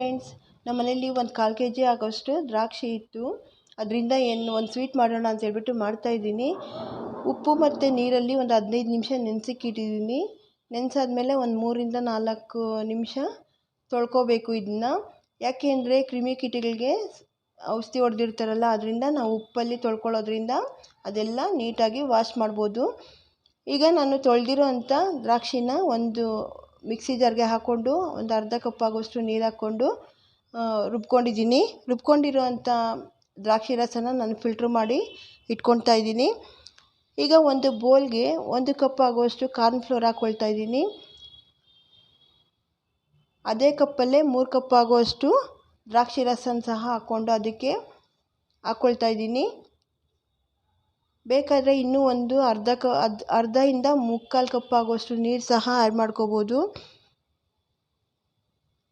Friends ನಮ್ಮ ಮನೇಲಿ ಒಂದು ಕಾಲು ಕೆ ಜಿ ಆಗೋಷ್ಟು ದ್ರಾಕ್ಷಿ ಇತ್ತು. ಅದರಿಂದ ಏನು ಒಂದು ಸ್ವೀಟ್ ಮಾಡೋಣ ಅಂತ ಹೇಳ್ಬಿಟ್ಟು ಮಾಡ್ತಾಯಿದ್ದೀನಿ ಉಪ್ಪು ಮತ್ತು ನೀರಲ್ಲಿ ಒಂದು ಹದಿನೈದು ನಿಮಿಷ ನೆನೆಸಿಕ್ಕಿಟ್ಟಿದ್ದೀನಿ. ನೆನೆಸಾದ್ಮೇಲೆ ಒಂದು ಮೂರಿಂದ ನಾಲ್ಕು ನಿಮಿಷ ತೊಳ್ಕೊಬೇಕು ಇದನ್ನು ಯಾಕೆ ಅಂದರೆ ಕ್ರಿಮಿಕೀಟಗಳಿಗೆ ಔಷಧಿ ಹೊಡೆದಿರ್ತಾರಲ್ಲ, ಅದರಿಂದ ನಾವು ಉಪ್ಪಲ್ಲಿ ತೊಳ್ಕೊಳ್ಳೋದ್ರಿಂದ ಅದೆಲ್ಲ ನೀಟಾಗಿ ವಾಶ್ ಮಾಡ್ಬೋದು. ಈಗ ನಾನು ತೊಳೆದಿರೋ ಅಂಥ ದ್ರಾಕ್ಷಿನ ಒಂದು ಮಿಕ್ಸಿ ಜಾರ್ಗೆ ಹಾಕ್ಕೊಂಡು ಒಂದು ಅರ್ಧ ಕಪ್ ಆಗುವಷ್ಟು ನೀರು ಹಾಕ್ಕೊಂಡು ರುಬ್ಕೊಂಡಿದ್ದೀನಿ. ರುಬ್ಕೊಂಡಿರೋ ಅಂಥ ದ್ರಾಕ್ಷಿ ರಸನ ನಾನು ಫಿಲ್ಟ್ರ್ ಮಾಡಿ ಇಟ್ಕೊಳ್ತಾ ಇದ್ದೀನಿ. ಈಗ ಒಂದು ಬೋಲ್ಗೆ ಒಂದು ಕಪ್ ಆಗುವಷ್ಟು ಕಾರ್ನ್ ಫ್ಲೋರ್ ಹಾಕ್ಕೊಳ್ತಾ ಇದ್ದೀನಿ. ಅದೇ ಕಪ್ಪಲ್ಲೇ ಮೂರು ಕಪ್ ಆಗುವಷ್ಟು ದ್ರಾಕ್ಷಿ ರಸನ ಸಹ ಹಾಕ್ಕೊಂಡು ಅದಕ್ಕೆ ಹಾಕ್ಕೊಳ್ತಾ ಇದ್ದೀನಿ. ಬೇಕಾದರೆ ಇನ್ನೂ ಒಂದು ಅರ್ಧ ಕ ಅರ್ಧ ಅರ್ಧದಿಂದ ಮುಕ್ಕಾಲು ಕಪ್ ಆಗುವಷ್ಟು ನೀರು ಸಹ ಆ್ಯಡ್ ಮಾಡ್ಕೋಬೋದು.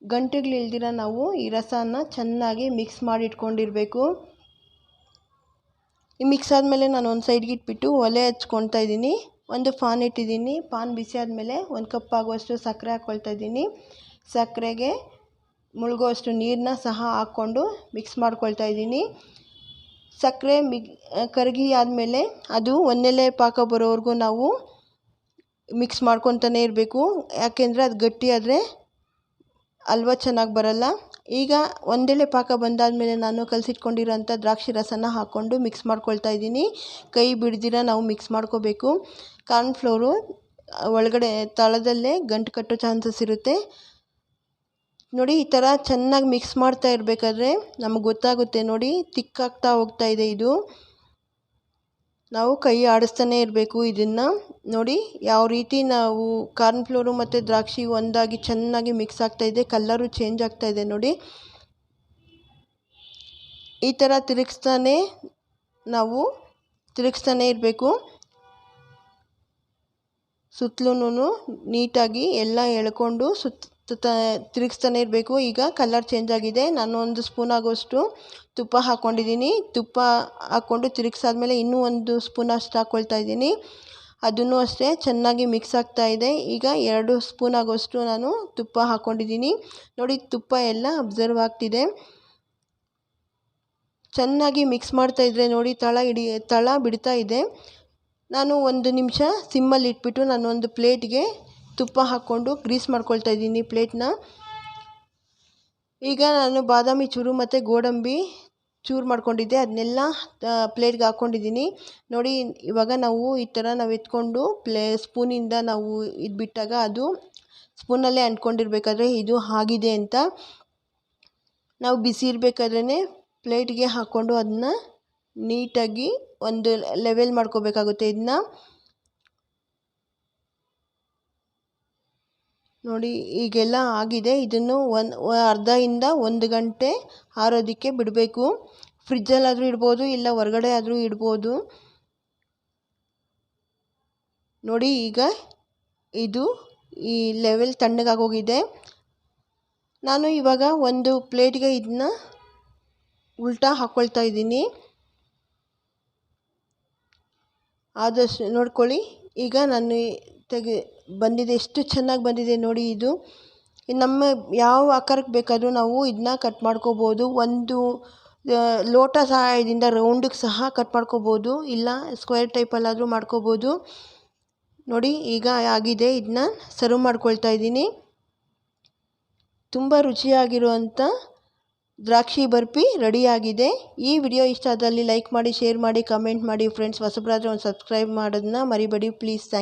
ಗಂಟುಗಳಿಲ್ದಿರ ನಾವು ಈ ರಸನ ಚೆನ್ನಾಗಿ ಮಿಕ್ಸ್ ಮಾಡಿ ಇಟ್ಕೊಂಡಿರಬೇಕು. ಈ ಮಿಕ್ಸ್ ಆದಮೇಲೆ ನಾನು ಒಂದು ಸೈಡ್ಗೆ ಇಟ್ಬಿಟ್ಟು ಒಲೆ ಹಚ್ಕೊಳ್ತಾ ಇದ್ದೀನಿ. ಒಂದು ಫಾನ್ ಇಟ್ಟಿದ್ದೀನಿ. ಪಾನ್ ಬಿಸಿ ಆದಮೇಲೆ ಒಂದು ಕಪ್ ಆಗುವಷ್ಟು ಸಕ್ಕರೆ ಹಾಕ್ಕೊಳ್ತಾ ಇದ್ದೀನಿ. ಸಕ್ಕರೆಗೆ ಮುಳುಗುವಷ್ಟು ನೀರನ್ನ ಸಹ ಹಾಕ್ಕೊಂಡು ಮಿಕ್ಸ್ ಮಾಡ್ಕೊಳ್ತಾ ಇದ್ದೀನಿ. ಸಕ್ಕರೆ ಮಿಗ್ ಕರಗಿ ಆದಮೇಲೆ ಅದು ಒಂದೆಲೆ ಪಾಕ ಬರೋವರೆಗೂ ನಾವು ಮಿಕ್ಸ್ ಮಾಡ್ಕೊತಾನೆ ಇರಬೇಕು. ಯಾಕೆಂದರೆ ಅದು ಗಟ್ಟಿ ಆದರೆ ಹಲ್ವ ಚೆನ್ನಾಗಿ ಬರಲ್ಲ. ಈಗ ಒಂದೆಲೆ ಪಾಕ ಬಂದಾದಮೇಲೆ ನಾನು ಕಲಸಿಟ್ಕೊಂಡಿರೋಂಥ ದ್ರಾಕ್ಷಿ ರಸನ ಹಾಕ್ಕೊಂಡು ಮಿಕ್ಸ್ ಮಾಡ್ಕೊಳ್ತಾ ಇದ್ದೀನಿ. ಕೈ ಬಿಡ್ದಿರ ನಾವು ಮಿಕ್ಸ್ ಮಾಡ್ಕೋಬೇಕು. ಕಾರ್ನ್ ಫ್ಲೋರು ಒಳಗಡೆ ತಳದಲ್ಲೇ ಗಂಟು ಕಟ್ಟೋ ಚಾನ್ಸಸ್ ಇರುತ್ತೆ. ನೋಡಿ, ಈ ಥರ ಚೆನ್ನಾಗಿ ಮಿಕ್ಸ್ ಮಾಡ್ತಾ ಇರಬೇಕಾದ್ರೆ ನಮಗೆ ಗೊತ್ತಾಗುತ್ತೆ. ನೋಡಿ, ತಿಕ್ಕಾಗ್ತಾ ಹೋಗ್ತಾ ಇದೆ ಇದು. ನಾವು ಕೈ ಆಡಿಸ್ತಾನೆ ಇರಬೇಕು ಇದನ್ನು. ನೋಡಿ, ಯಾವ ರೀತಿ ನಾವು ಕಾರ್ನ್ ಫ್ಲೋರು ಮತ್ತು ದ್ರಾಕ್ಷಿ ಒಂದಾಗಿ ಚೆನ್ನಾಗಿ ಮಿಕ್ಸ್ ಆಗ್ತಾ ಇದೆ ಕಲ್ಲರು ಚೇಂಜ್ ಆಗ್ತಾ ಇದೆ ನೋಡಿ. ಈ ಥರ ತಿರುಗಿಸ್ತಾನೆ ನಾವು ತಿರುಗಿಸ್ತಾನೆ ಇರಬೇಕು. ಸುತ್ತಲೂ ನೀಟಾಗಿ ಎಲ್ಲ ಎಳ್ಕೊಂಡು ಸುತ್ತ ತಿರುಗಿಸ್ತಾನೆ ಇರಬೇಕು. ಈಗ ಕಲರ್ ಚೇಂಜ್ ಆಗಿದೆ. ನಾನು ಒಂದು ಸ್ಪೂನ್ ಆಗೋಷ್ಟು ತುಪ್ಪ ಹಾಕ್ಕೊಂಡಿದ್ದೀನಿ ತುಪ್ಪ ಹಾಕ್ಕೊಂಡು ತಿರುಗಿಸಾದ್ಮೇಲೆ ಇನ್ನೂ ಒಂದು ಸ್ಪೂನ್ ಅಷ್ಟು ಹಾಕ್ಕೊಳ್ತಾ ಇದ್ದೀನಿ. ಅದನ್ನು ಅಷ್ಟೇ ಚೆನ್ನಾಗಿ ಮಿಕ್ಸ್ ಆಗ್ತಾ ಇದೆ. ಈಗ ಎರಡು ಸ್ಪೂನ್ ಆಗೋಷ್ಟು ನಾನು ತುಪ್ಪ ಹಾಕ್ಕೊಂಡಿದ್ದೀನಿ ನೋಡಿ, ತುಪ್ಪ ಎಲ್ಲ ಅಬ್ಸರ್ವ್ ಆಗ್ತಿದೆ. ಚೆನ್ನಾಗಿ ಮಿಕ್ಸ್ ಮಾಡ್ತಾ ಇದ್ದರೆ ನೋಡಿ, ತಳ ಹಿಡಿ, ತಳ ಬಿಡ್ತಾ ಇದೆ. ನಾನು ಒಂದು ನಿಮಿಷ ಸಿಮ್ಮಲ್ಲಿ ಇಟ್ಬಿಟ್ಟು ನಾನು ಒಂದು ಪ್ಲೇಟ್ಗೆ ತುಪ್ಪ ಹಾಕ್ಕೊಂಡು ಗ್ರೀಸ್ ಮಾಡ್ಕೊಳ್ತಾ ಇದ್ದೀನಿ ಪ್ಲೇಟ್ನ. ಈಗ ನಾನು ಬಾದಾಮಿ ಚೂರು ಮತ್ತು ಗೋಡಂಬಿ ಚೂರು ಮಾಡ್ಕೊಂಡಿದ್ದೆ. ಅದನ್ನೆಲ್ಲ ಪ್ಲೇಟ್ಗೆ ಹಾಕ್ಕೊಂಡಿದ್ದೀನಿ. ನೋಡಿ, ಇವಾಗ ನಾವು ಈ ಥರ ನಾವು ಎತ್ಕೊಂಡು ಪ್ಲೇ, ಸ್ಪೂನಿಂದ ನಾವು ಇದು ಬಿಟ್ಟಾಗ ಅದು ಸ್ಪೂನಲ್ಲೇ ಅಂಟ್ಕೊಂಡಿರ್ಬೇಕಾದ್ರೆ ಇದು ಆಗಿದೆ ಅಂತ. ನಾವು ಬಿಸಿ ಇರಬೇಕಾದ್ರೇ ಪ್ಲೇಟ್ಗೆ ಹಾಕ್ಕೊಂಡು ಅದನ್ನ ನೀಟಾಗಿ ಒಂದು ಲೆವೆಲ್ ಮಾಡ್ಕೋಬೇಕಾಗುತ್ತೆ ಇದನ್ನ. ನೋಡಿ, ಈಗೆಲ್ಲ ಆಗಿದೆ. ಇದನ್ನು ಒಂದು ಅರ್ಧದಿಂದ ಒಂದು ಗಂಟೆ ಆರೋದಕ್ಕೆ ಬಿಡಬೇಕು. ಫ್ರಿಜ್ಜಲ್ಲಾದರೂ ಇಡ್ಬೋದು, ಇಲ್ಲ ಹೊರಗಡೆ ಆದರೂ ಇಡ್ಬೋದು. ನೋಡಿ, ಈಗ ಇದು ಈ ಲೆವೆಲ್ ತಣ್ಣಗಾಗೋಗಿದೆ. ನಾನು ಇವಾಗ ಒಂದು ಪ್ಲೇಟ್ಗೆ ಇದನ್ನ ಉಲ್ಟಾ ಹಾಕ್ಕೊಳ್ತಾ ಇದ್ದೀನಿ. ಆದಷ್ಟು ನೋಡ್ಕೊಳ್ಳಿ. ಈಗ ನಾನು ತೆಗೆ, ಬಂದಿದೆ, ಎಷ್ಟು ಚೆನ್ನಾಗಿ ಬಂದಿದೆ ನೋಡಿ ಇದು. ನಮ್ಮ ಯಾವ ಆಕಾರಕ್ಕೆ ಬೇಕಾದರೂ ನಾವು ಇದನ್ನ ಕಟ್ ಮಾಡ್ಕೋಬೋದು. ಒಂದು ಲೋಟ ಸಹಾಯದಿಂದ ರೌಂಡಿಗೆ ಸಹ ಕಟ್ ಮಾಡ್ಕೋಬೋದು. ಇಲ್ಲ ಸ್ಕ್ವೇರ್ ಟೈಪಲ್ಲಾದರೂ ಮಾಡ್ಕೋಬೋದು. ನೋಡಿ, ಈಗ ಆಗಿದೆ. ಇದನ್ನ ಸರ್ವ್ ಮಾಡ್ಕೊಳ್ತಾ ಇದ್ದೀನಿ. ತುಂಬ ರುಚಿಯಾಗಿರುವಂಥ ದ್ರಾಕ್ಷಿ ಬರ್ಫಿ ರೆಡಿಯಾಗಿದೆ. ಈ ವಿಡಿಯೋ ಇಷ್ಟ ಆದಲ್ಲಿ ಲೈಕ್ ಮಾಡಿ, ಶೇರ್ ಮಾಡಿ, ಕಮೆಂಟ್ ಮಾಡಿ. ಫ್ರೆಂಡ್ಸ್, ಹೊಸಬ್ರಾದ್ರೆ ಒಂದು ಸಬ್ಸ್ಕ್ರೈಬ್ ಮಾಡೋದನ್ನ ಮರಿಬೇಡಿ. Please thank